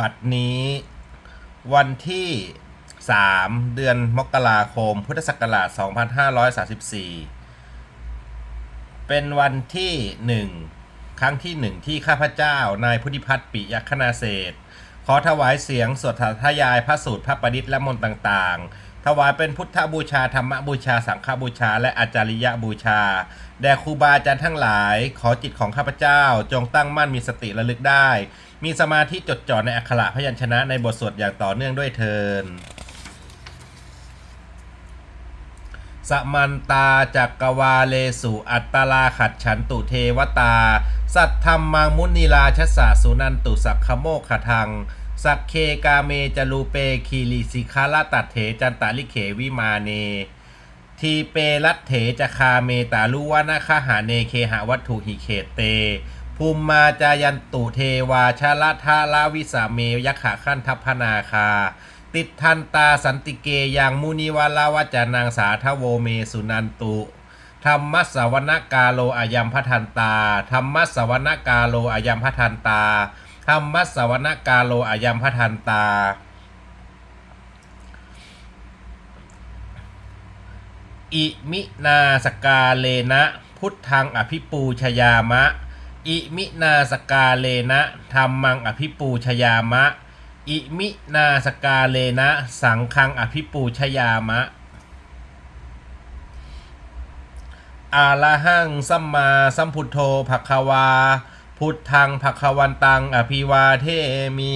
บัตรนี้วันที่ 3 เดือนมกราคม พุทธศักราช 2534 เป็นวันที่ 1 ครั้งที่ 1 ที่ข้าพเจ้านายพุทธิพัฒน์ปิยคณาเศษขอถวายเสียงสวดทยายพระสูตรพระประดิษฐ์และมนต์ต่าง ๆ ถวายเป็นพุทธบูชาธรรมบูชาสังฆบูชา และอาจาริยบูชา แด่ครูบาอาจารย์ทั้งหลาย ขอจิตของข้าพเจ้า จงตั้งมั่นมีสติระลึกได้ มีสมาธิจดจ่อในอักขระพยัญชนะในบทสวดอย่างต่อเนื่องด้วยเทินสมันตาจักกวาเลสุอัตตลาขัดฉันตุเทวตา สัทธรรมังมุนีลาชสสะสุนันตุสักขโมกขทัง สักเคกาเมจลูเปคีลิสิคาลตัดเถจันตาลิเขวิมาเน ทีเปรัตเถจคาเมตาลุวนาคหาเนเคหะวัตถุหิเขตเต ภูมิมาจายันตุเทวาชาลทาลาวิสาเมยขะขันทัพพนาคา ติดทันตาสันติเกยังมุนิวาลาวจานางสาทโวเมสุนันตุธรรมสสวนกาโลอายัมพัทันตา ธรรมสสวนกาโลอายัมพัทันตา ธรรมัสสวนกาโลอายัมพัทันตา อิมินาสกาเลนะ พุทธังอภิปูชยามะ อิมินาสกาเลนะธรรมังอภิปูชยามะ อิมินาสกาเลนะ สังฆังอภิปูชยามะอาละหังสัมมาสัมพุทโธภควา พุทธังภควันตัง อภิวาเทมิ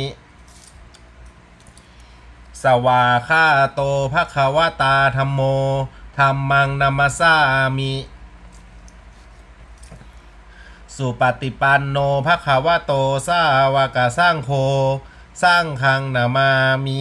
สวาคาโตภควตาธรรมโมธรรมังนามาสามิ สุปฏิปันโนภควโตสาวกสร้างโค สร้างคังนามามิ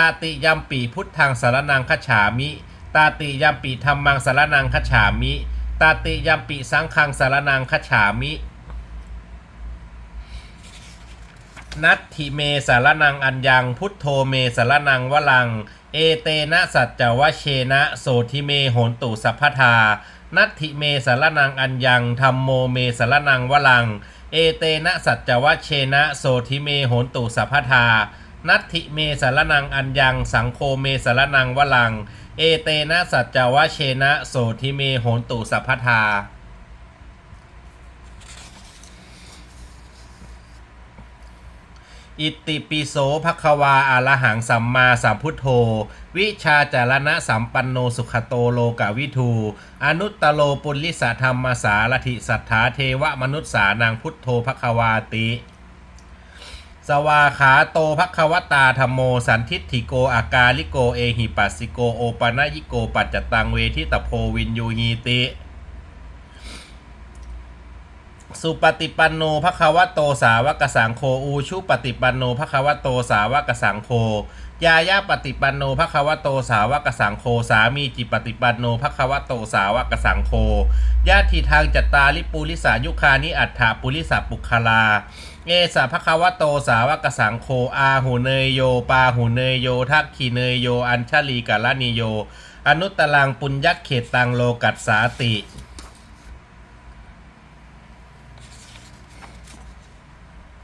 ตาติยัมปีพุทธังสารนังคฉามิ ตาติยัมปีธรรมังสารนังคฉามิ ตาติยัมปีสังฆังสารนังคฉามินัตถิเมสารนังอัญญัง พุทโธเมสารนังวลัง เอเตนะสัจจวเชนะโสทิเมโหนตุสัพพทา นัตถิเมสารนังอัญญังธรรมโมเมสารนังวลัง เอเตนะสัจจวเชนะโสทิเมโหนตุสัพพทา นัตถิเมสารนังอัญญังสังโฆเมสารนังวลัง เอเตนะสัจจวเชนะโสทิเมโหนตุสัพพทาอิติปิโสภควาอารหังสัมมาสัมพุทโธ วิชาจารณะสัมปันโนสุขโตโลกวิทูอนุตตโลปุลิสธรรมสารถิสัทธาเทวมนุษสานังพุทโธภควาติ สวาขาโตภควตาธรรมโมสันทิฏฐิโกอากาลิโกเอหิปัสสิโกโอปะนยิโกปัจจตังเวทิตโพวินยูหีติ สุปฏิปันโนภควโตสาวกสังโฆอูชุปฏิปันโนภควโตสาวกสังโฆยายาปฏิปันโนภควโตสาวกสังโฆสามีจิปฏิปันโนภควโตสาวกสังโฆญาติทางจัตตาลิปุริสายุคานิอัฏฐาปุริสาปุคลา เอสาภควโตสาวกสังโฆอาหูเนยโย ปาหูเนยโย ทักขีเนยโย อัญชลีกาลนิโย อนุตตรังปุญญเขตตังโลกัสสาติ